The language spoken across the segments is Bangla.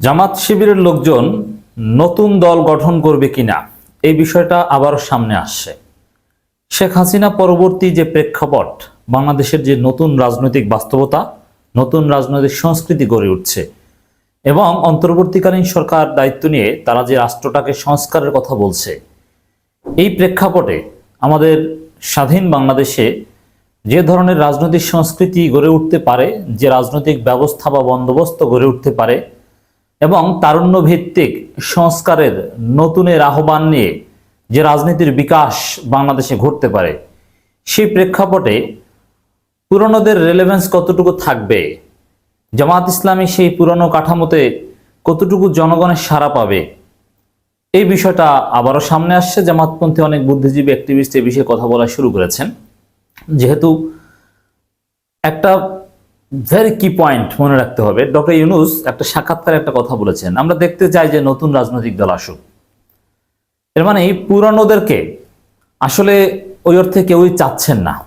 জামাত শিবিরের লোকজন নতুন দল গঠন করবে কিনা এই বিষয়টা আবারও সামনে আসছে। শেখ হাসিনা পরবর্তী যে প্রেক্ষাপট বাংলাদেশের যে নতুন রাজনৈতিক বাস্তবতা, নতুন রাজনৈতিক সংস্কৃতি গড়ে উঠছে এবং অন্তর্বর্তীকালীন সরকার দায়িত্ব নিয়ে তারা যে রাষ্ট্রটাকে সংস্কারের কথা বলছে, এই প্রেক্ষাপটে আমাদের স্বাধীন বাংলাদেশে যে ধরনের রাজনৈতিক সংস্কৃতি গড়ে উঠতে পারে, যে রাজনৈতিক ব্যবস্থা বা বন্দোবস্ত গড়ে উঠতে পারে এবং তারুণ্য ভিত্তিক সংস্কারের নতুনের আহ্বান নিয়ে যে রাজনীতির বিকাশ বাংলাদেশে ঘটতে পারে, সেই প্রেক্ষাপটে পুরনোদের রেলেভেন্স কতটুকু থাকবে? জামাত ইসলামী সেই পুরনো কাঠামোতে কতটুকু জনগণের সাড়া পাবে? এই বিষয়টা আবারও সামনে আসছে। জামাতপন্থী অনেক বুদ্ধিজীবী অ্যাক্টিভিস্ট এই বিষয়ে কথা বলা শুরু করেছেন। যেহেতু একটা ভেরি কি পয়েন্ট মনে রাখতে হবে। ডক্টর ইউনুস একটা সাক্ষাৎকারে একটা কথা বলেছেন। আমরা দেখতে চাই যে নতুন রাজনৈতিক দল আসুক। এর মানে পুরানোদেরকে আসলে ওই অর্থে কেউই চাচ্ছেন না।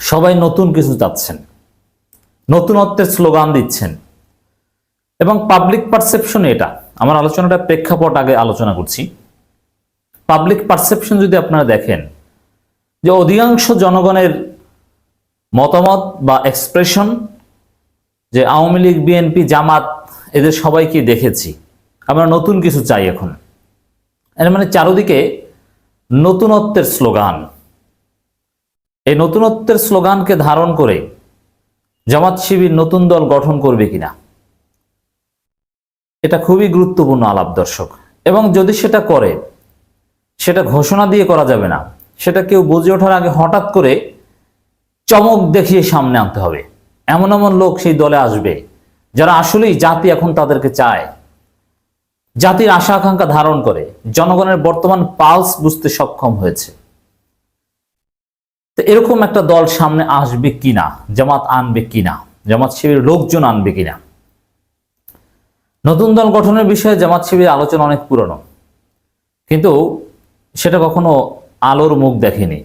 সবাই নতুন কিছু চাচ্ছেন। নতুনত্বের স্লোগান দিচ্ছেন। এবং পাবলিক পারসেপশন এটা, আমার আলোচনাটা প্রেক্ষাপট আগে আলোচনা করছি। পাবলিক পারসেপশন যদি আপনারা দেখেন, যে অধিকাংশ জনগণের মতামত বা এক্সপ্রেশন যে আওয়ামী লীগ বিএনপি জামাত, এদের সবাইকে দেখেছি। আমরা নতুন কিছু চাই এখন। এর মানে চারদিকে নতুনত্বের স্লোগান। এই নতুনত্বের স্লোগানকে ধারণ করে জামাত শিবির নতুন দল গঠন করবে কিনা, এটা খুবই গুরুত্বপূর্ণ আলাপ দর্শক। এবং যদি সেটা করে, সেটা ঘোষণা দিয়ে করা যাবে না, সেটা কেউ বুঝে ওঠার আগে হঠাৎ করে চমক দেখিয়ে সামনে আনতে হবে। এমন এমন লোক সেই দলে আসবে, যারা আসলেই জাতি এখন তাদেরকে চায়। জাতির আশা আকাঙ্ক্ষা ধারণ করে, জনগণের বর্তমান পালস বুঝতে সক্ষম হয়েছে। তো এরকম একটা দল সামনে আসবে কিনা, জামাত আনবে কিনা, জামাত শিবির লোকজন আনবে কিনা? নতুন দল গঠনের বিষয়ে জামাত শিবির আলোচনা অনেক পুরনো। কিন্তু সেটা কখনো আলোর মুখ দেখেনি।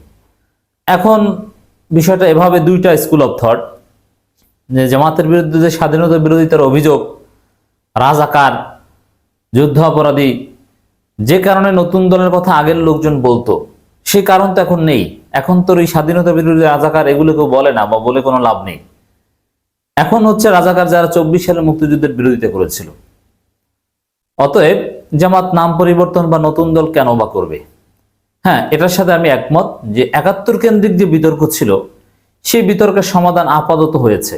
এখন বিষয়টা এভাবে দুইটা স্কুল অফ থট যে জামাতের বিরুদ্ধে যে স্বাধীনতা বিরোধিতার অভিযোগ, রাজাকার, যুদ্ধ অপরাধী, যে কারণে নতুন দলের কথা আগের লোকজন বলতো সেই কারণ তো এখন নেই। এখন তোর এই স্বাধীনতা বিরোধী রাজাকার এগুলো কেউ বলে না বা বলে কোনো লাভ নেই। এখন হচ্ছে রাজাকার যারা চব্বিশ সালে মুক্তিযুদ্ধের বিরোধিতা করেছিল। অতএব জামাত নাম পরিবর্তন বা নতুন দল কেন বা করবে? হ্যাঁ এটার সাথে আমি একমত যে একাত্তর কেন্দ্রিক যে বিতর্ক ছিল, সেই বিতর্কের সমাধান আপাতত হয়েছে।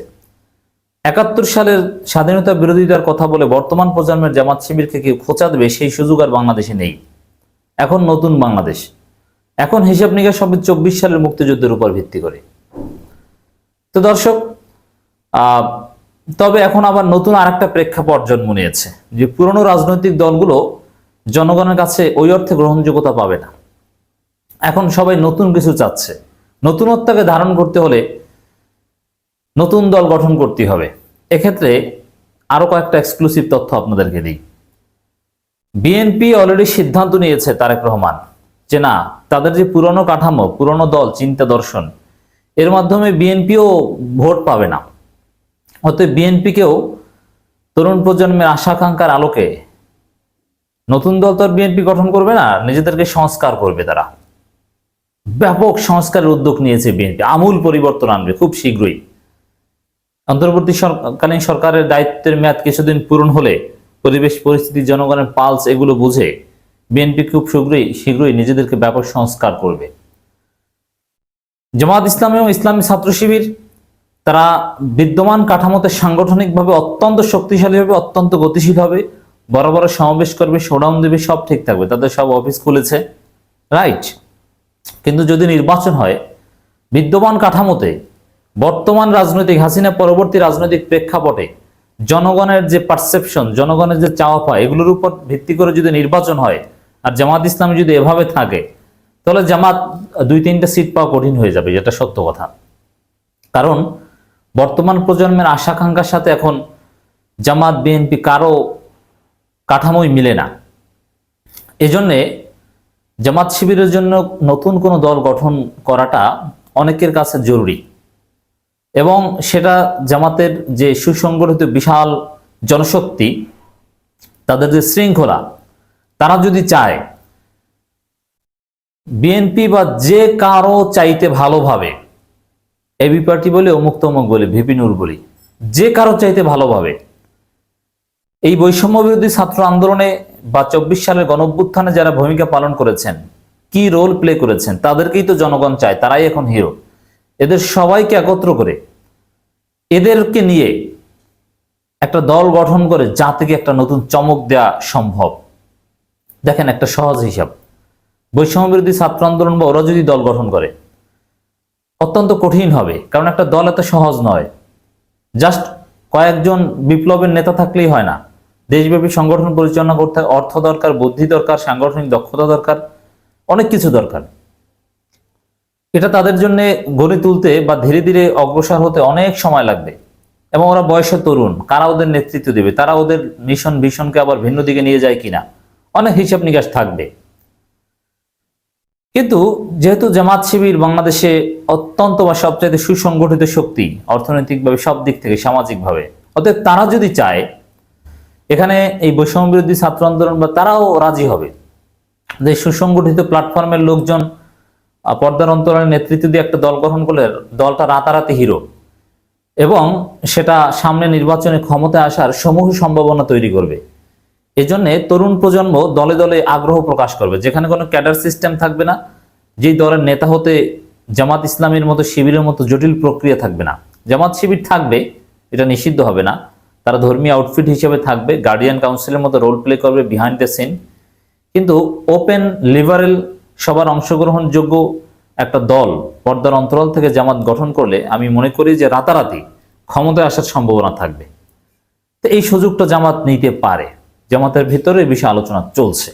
একাত্তর সালের স্বাধীনতা বিরোধিতার কথা বলে বর্তমান প্রজন্মের জামাত শিবিরকে কেউ খোঁচা দেবে, সেই সুযোগ আর বাংলাদেশে নেই। এখন নতুন বাংলাদেশ। এখন হিসাব নিকাশ হবে চব্বিশ সালের মুক্তিযুদ্ধের উপর ভিত্তি করে। তো দর্শক তবে এখন আবার নতুন আর একটা প্রেক্ষাপট জন্ম নিয়েছে, যে পুরনো রাজনৈতিক দলগুলো জনগণের কাছে ওই অর্থে গ্রহণযোগ্যতা পাবে না। এখন সবাই নতুন কিছু চাচ্ছে। নতুনত্বকে ধারণ করতে হলে নতুন দল গঠন করতে হবে। এক্ষেত্রে আরও কয়েকটা এক্সক্লুসিভ তথ্য আপনাদেরকে দিই। বিএনপি অলরেডি সিদ্ধান্ত নিয়েছে তারেক রহমান যে না, তাদের যে পুরনো কাঠামো, পুরনো দল, চিন্তা দর্শন, এর মাধ্যমে বিএনপিও ভোট পাবে না। অতএব বিএনপিকেও তরুণ প্রজন্মের আশা আকাঙ্ক্ষার আলোকে নতুন দল তো বিএনপি গঠন করবে না, নিজেদেরকে সংস্কার করবে তারা। ব্যাপক সংস্কারের উদ্যোগ নিয়েছে বিএনপি। আমূল পরিবর্তন আনবে খুব শীঘ্রই। অন্তর্বর্তী সরকালীন সরকারের দায়িত্বের মেয়াদ কিছুদিন পূরণ হলে পরিবেশ, পরিস্থিতি, জনগণের পালস এগুলো বুঝে বিএনপি খুব শীঘ্রই শীঘ্রই নিজেদেরকে ব্যাপক সংস্কার করবে। জামাত ইসলাম এবং ইসলামী ছাত্র শিবির, তারা বিদ্যমান কাঠামোতে সাংগঠনিকভাবে অত্যন্ত শক্তিশালী হবে অত্যন্ত গতিশীল হবে। বড় বড় সমাবেশ করবে শোডাউন দেবে, সব ঠিক থাকবে। তাদের সব অফিস খুলেছে। রাইট কিন্তু যদি নির্বাচন হয়, বিদ্যমান কাঠামোতে বর্তমান রাজনৈতিক, হাসিনা পরবর্তী রাজনৈতিক প্রেক্ষাপটে জনগণের যে পারসেপশন জনগণের যে চাওয়া পায় এগুলোর উপর ভিত্তি করে যদি নির্বাচন হয় আর জামাত ইসলামী যদি এভাবে থাকে, তাহলে জামাত দুই তিনটা সিট পাওয়া কঠিন হয়ে যাবে, যেটা সত্য কথা। কারণ বর্তমান প্রজন্মের আশাকাঙ্ক্ষার সাথে এখন জামাত, বিএনপি কারও কাঠামোই মিলে না। এজন্যে জামাত শিবিরের জন্য নতুন কোনো দল গঠন করাটা অনেকের কাছে জরুরি। এবং সেটা জামাতের যে সুসংগঠিত বিশাল জনশক্তি, তাদের যে শৃঙ্খলা, তারা যদি চায় বিএনপি বা যে কারও চাইতে ভালোভাবে, এবি পার্টি বলে, অমুক তমুক বলে, ভিপি নূর বলি, যে কারও চাইতে ভালোভাবে এই বৈষম্য বিরোধী ছাত্র আন্দোলনে বা চব্বিশ সালের গণঅভ্যুত্থানে যারা ভূমিকা পালন করেছেন, কি রোল প্লে করেছেন, তাদেরকেই তো জনগণ চায়, তারাই এখন হিরো এদের সবাইকে একত্র করে, এদেরকে নিয়ে একটা দল গঠন করে জাতিকে একটা নতুন চমক দেওয়া সম্ভব। দেখেন একটা সহজ হিসাব। বৈষম্য বিরোধী ছাত্র আন্দোলন বা ওরা যদি দল গঠন করে, অত্যন্ত কঠিন হবে, কারণ একটা দল এত সহজ নয়। জাস্ট কয়েকজন বিপ্লবের নেতা থাকলেই হয় না। দেশব্যাপী সংগঠন পরিচালনা করতে অর্থ দরকার, বুদ্ধি দরকার, সাংগঠনিক দক্ষতা দরকার, অনেক কিছু দরকার। এটা তাদের জন্য গড়ে তুলতে বা ধীরে ধীরে অগ্রসর হতে অনেক সময় লাগবে। এবং ওরা বয়সে তরুণ, কারা ওদের নেতৃত্ব দেবে, তারা ওদের মিশন ভীষণকে আবার ভিন্ন দিকে নিয়ে যায় কিনা, অনেক হিসাব নিকাশ থাকবে। কিন্তু যেহেতু জামাত শিবির বাংলাদেশে অত্যন্ত বা সবচাইতে সুসংগঠিত শক্তি, অর্থনৈতিকভাবে সব দিক থেকে, সামাজিকভাবে, অতএব তারা যদি চায় এখানে এই বৈষম্য বিরোধী ছাত্র আন্দোলন বা তারাও রাজি হবে। যে সুসংগঠিত প্ল্যাটফর্মের লোকজন পর্দার অন্তরালের নেতৃত্ব দিয়ে একটা দল গঠন করলে দলটা রাতারাতি হিরো এবং সেটা সামনে নির্বাচনে ক্ষমতায় আসার সমূহ সম্ভাবনা তৈরি করবে। এজন্য তরুণ প্রজন্ম দলে দলে আগ্রহ প্রকাশ করবে। যেখানে কোনো ক্যাডার সিস্টেম থাকবে না, যেই দলের নেতা হতে জামাত ইসলামের মতো শিবিরের মতো জটিল প্রক্রিয়া থাকবে না। জামাত শিবির থাকবে, এটা নিষিদ্ধ হবে না। তারা ধর্মীয় আউটফিট হিসেবে থাকবে গার্ডিয়ান কাউন্সিলের মতো রোল প্লে করবে বিহাইন্ড দ্য সিন কিন্তু ওপেন লিবারেল সবার অংশগ্রহণযোগ্য একটা দল পর্দার অন্তরাল থেকে জামাত গঠন করলে আমি মনে করি যে রাতারাতি ক্ষমতায় আসার সম্ভাবনা থাকবে। তো এই সুযোগটা জামাত নিতে পারে। জামাতের ভিতরে বিষয়ে আলোচনা চলছে।